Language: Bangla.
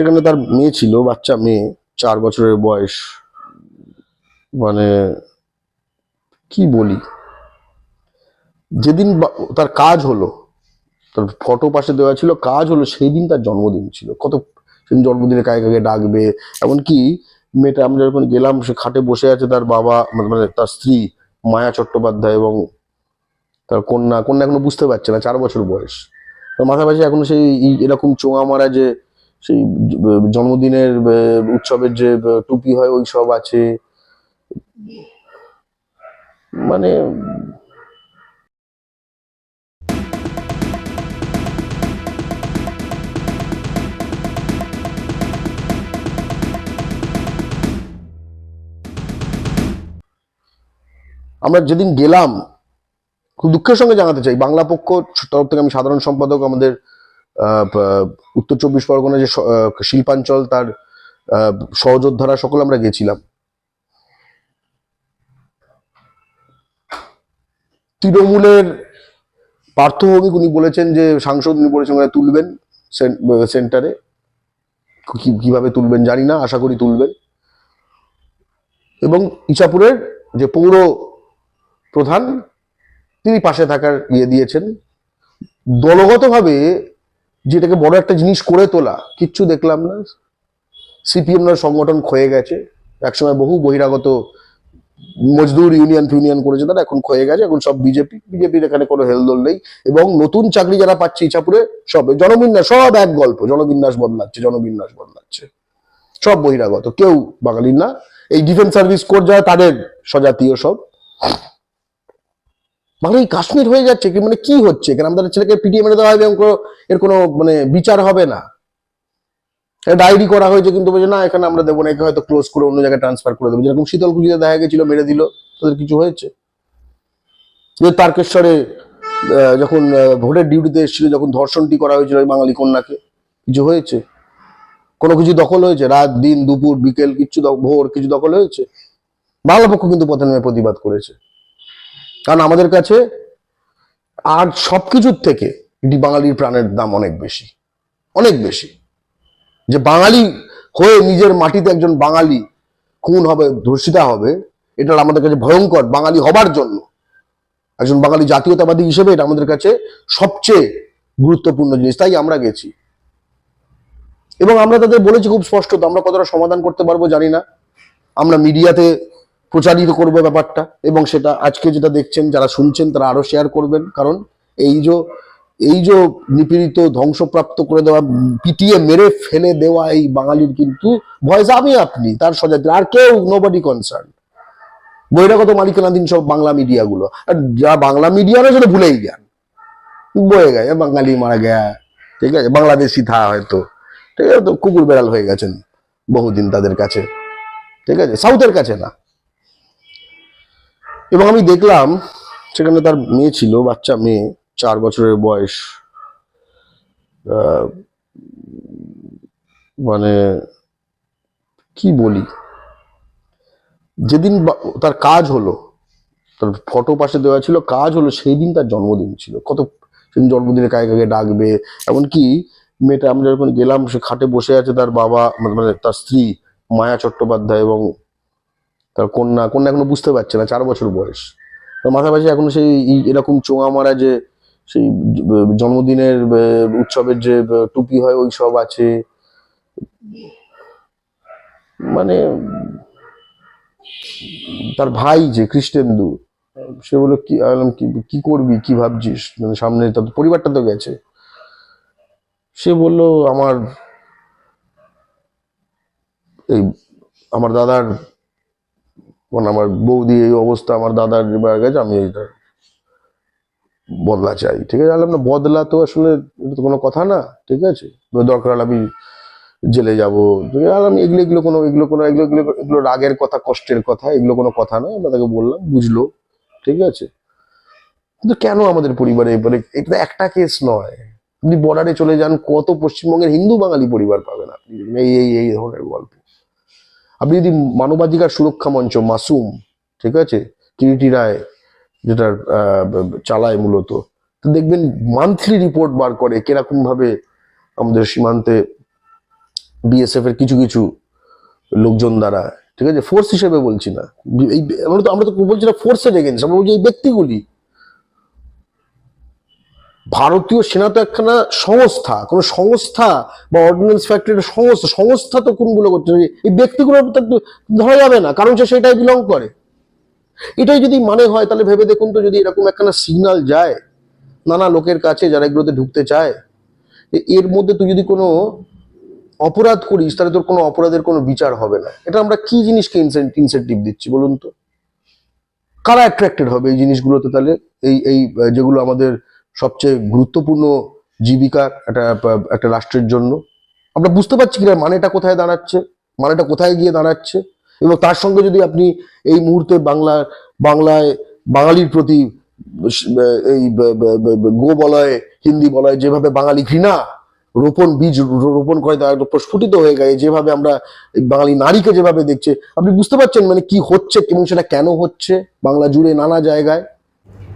সেখানে তার মেয়ে ছিল, বাচ্চা মেয়ে, চার বছরের বয়স। মানে কি বলি? যেদিন তার কাজ হলো, তার ফটো পাশে দেওয়া ছিল, কাজ হলো সেই দিন তার জন্মদিন ছিল। কত, সেদিন জন্মদিনে কাকে কাকে ডাকবে? এমনকি মেয়েটা, আমরা যখন গেলাম, সে খাটে বসে আছে তার বাবা মানে মানে তার স্ত্রী, মায়া চট্টোপাধ্যায় এবং তার কন্যা। কন্যা এখনও বুঝতে পারছে না, চার বছর বয়স। তার মাথা পাশে এখনও সেই এরকম চোঙা মারা যে সেই জন্মদিনের উৎসবের যে টুপি হয়, ওই সব আছে। মানে আমরা যেদিন গেলাম, খুব দুঃখের সঙ্গে জানাতে চাই। বাংলা পক্ষ তরফ থেকে আমি সাধারণ সম্পাদক আমাদের উত্তর চব্বিশ পরগনা যে শিল্পাঞ্চল তার সহযোদ্ধারা সকল আমরা গেছিলাম। তৃণমূলের পার্থ ভৌমিক উনি বলেছেন যে, সাংসদ উনি বলেছেন তুলবেন সেন- সেন্টারে। কীভাবে তুলবেন জানি না, আশা করি তুলবেন। এবং ইচাপুরের যে পৌর প্রধান, তিনি পাশে থাকার ইয়ে দিয়েছেন। দলগতভাবে যেটাকে বড় একটা জিনিস করে তোলা, কিচ্ছু দেখলাম না। সিপিএম সংগঠন ক্ষয়ে গেছে। একসময় বহু বহিরাগত মজদুর ইউনিয়ন ফিউনিয়ন করেছে, তারা এখন ক্ষয়ে গেছে। এখন সব বিজেপি, বিজেপির এখানে কোনো হেলদোল নেই। এবং নতুন চাকরি যারা পাচ্ছে ইচ্ছাপুরে সব জনবিন্যাস, সব এক গল্প, জনবিন্যাস বদলাচ্ছে জনবিন্যাস বদলাচ্ছে। সব বহিরাগত, কেউ বাঙালির না। এই ডিফেন্স সার্ভিস কোর যারা, তাদের স্বজাতীয় সব। মানে এই কাশ্মীর হয়ে যাচ্ছে কি মানে কি হচ্ছে? এখানে আমাদের ছেলেকে পিটিএ মেরে দেওয়া হবে এবং এর কোনো মানে বিচার হবে না। ডায়েরি করা হয়েছে কিন্তু বলছে, না, এখানে আমরা দেবো না, একে হয়তো ক্লোজ করে অন্য জায়গায় ট্রান্সফার করে দেবো। যেরকম শীতলকুচিতে দেখা গেছিল, মেরে দিল, তাদের কিছু হয়েছে? তারকেশ্বরে যখন ভোটের ডিউটিতে এসেছিল, যখন ধর্ষণটি করা হয়েছিল বাঙালি কন্যাকে, কিছু হয়েছে? কোনো কিছু দখল হয়েছে? রাত, দিন, দুপুর, বিকেল, কিছু ভোর, কিছু দখল হয়েছে? বাংলা পক্ষ কিন্তু প্রথমে প্রতিবাদ করেছে। কারণ আমাদের কাছে আর সব কিছুর থেকে এটি বাঙালির প্রাণের দাম অনেক বেশি অনেক বেশি। যে বাঙালি হয়ে নিজের মাটিতে একজন বাঙালি খুন হবে, ধর্ষিতা হবে, এটা আমাদের কাছে ভয়ঙ্কর, বাঙালি হবার জন্য। একজন বাঙালি জাতীয়তাবাদী হিসেবে এটা আমাদের কাছে সবচেয়ে গুরুত্বপূর্ণ জিনিস, তাই আমরা গেছি। এবং আমরা তাদের বলেছি খুব স্পষ্ট আমরা কতটা সমাধান করতে পারব জানি না। আমরা মিডিয়াতে প্রচারিত করব ব্যাপারটা। এবং সেটা আজকে যেটা দেখছেন, যারা শুনছেন, তারা আরও শেয়ার করবেন। কারণ এই যে এই যে নিপীড়িত, ধ্বংসপ্রাপ্ত করে দেওয়া, পিটিয়ে মেরে ফেলে দেওয়া এই বাঙালির কিন্তু ভয়েস আমি আপনি, তার সজাতি আর কেউ নোবডি কনসার্ন বহিরাগত মালিকানাধীন সব বাংলা মিডিয়াগুলো। আর যা বাংলা মিডিয়া না সেটা ভুলেই যান। বয়ে গেছে বাঙালি মারা গেয়া ঠিক আছে, বাংলাদেশি থা হয়তো। ঠিক আছে, তো কুকুর বেড়াল হয়ে গেছেন বহুদিন তাদের কাছে। ঠিক আছে, সাউথের কাছে না। এবং আমি দেখলাম সেখানে তার মেয়ে ছিল, বাচ্চা মেয়ে, চার বছরের বয়স মানে কি বলি? যেদিন তার কাজ হলো, তার ফটো পাশে দেওয়া ছিল, কাজ হলো সেই দিন তার জন্মদিন ছিল। কত, সেদিন জন্মদিনে কাকে কাকে ডাকবে, এমনকি মেয়েটা, আমরা যখন গেলাম, সে খাটে বসে আছে তার বাবা মানে মানে তার স্ত্রী, মায়া চট্টোপাধ্যায় এবং তার কন্যা কন্যা এখনও বুঝতে পারছে না, চার বছর বয়স। মাথা পাশে এখনও সেই এরকম চোঙা মারা যে, সেই জন্মদিনের উৎসবের যে টুপি হয়, ওই সব আছে। মানে তার ভাই যে, কৃষ্ণেন্দু, সে বলে, কি কি কি করবি, কি ভাবছিস? মানে সামনে তার পরিবারটা তো গেছে। সে বলল, আমার, এই, আমার দাদার মানে আমার বৌদি এই অবস্থা, আমার দাদার এবার গেছে, আমি এটা বদলা চাই। ঠিক আছে না, বদলা তো আসলে এটা তো কোনো কথা না, ঠিক আছে? দরকার হলে আমি জেলে যাব আমি এগুলো এগুলো কোনো এগুলো কোনো, এগুলো এগুলো এগুলো রাগের কথা, কষ্টের কথা, এগুলো কোনো কথা নয়, আমরা তাকে বললাম, বুঝলো, ঠিক আছে? কিন্তু কেন আমাদের পরিবারে এবারে এটা একটা কেস নয়। আপনি বর্ডারে চলে যান, কত পশ্চিমবঙ্গের হিন্দু বাঙালি পরিবার পাবেন আপনি। এই এই এই ধরনের গল্প। আপনি যদি মানবাধিকার সুরক্ষা মঞ্চ, মাসুম, ঠিক আছে? কিরিটি রায় যেটা চালায় মূলত, তো দেখবেন মান্থলি রিপোর্ট বার করে কীরকম ভাবে আমাদের সীমান্তে বিএসএফ এর কিছু কিছু লোকজন দ্বারা, ঠিক আছে? ফোর্স হিসেবে বলছি না। এই, আমরা তো আমরা তো বলছি না ফোর্সের এগেন্স্ট আমরা বলছি এই ব্যক্তিগুলি ভারতীয় সেনা তো একখানা সংস্থা, কোনো সংস্থা বা অর্ডিন্যান্স ফ্যাক্টরির সংস্থা সংস্থা তো কোনগুলো করছে? এই ব্যক্তিগুলো ধরা যাবে না, কারণ সে সেটাই বিলং করে। এটাই যদি মানে হয়, তাহলে ভেবে দেখুন তো যদি এরকম একখানা সিগন্যাল যায়, নানা লোকের কাছে যারা এগুলোতে ঢুকতে চায় এর মধ্যে তুই যদি কোনো অপরাধ করিস, তাহলে তোর কোনো অপরাধের কোনো বিচার হবে না। এটা আমরা কি জিনিসকে ইনসেন্টিভ দিচ্ছি বলুন তো? কারা অ্যাট্রাক্টেড হবে এই জিনিসগুলোতে তাহলে? এই এই যেগুলো আমাদের সবচেয়ে গুরুত্বপূর্ণ জীবিকা একটা একটা রাষ্ট্রের জন্য। আমরা বুঝতে পারছি কিনা মানেটা কোথায় দাঁড়াচ্ছে, মানেটা কোথায় গিয়ে দাঁড়াচ্ছে, এবং তার সঙ্গে যদি আপনি এই মুহূর্তে বাংলা, বাংলায়, বাঙালির প্রতি, এই গো বলয়, হিন্দি বলয়, যেভাবে বাঙালি ঘৃণা, রোপণ বীজ রোপণ করে তা একদম প্রস্ফুটিত হয়ে গেছে, যেভাবে আমরা বাঙালি নারীকে যেভাবে দেখছে, আপনি বুঝতে পারছেন মানে কি হচ্ছে এবং সেটা কেন হচ্ছে? বাংলা জুড়ে নানা জায়গায়।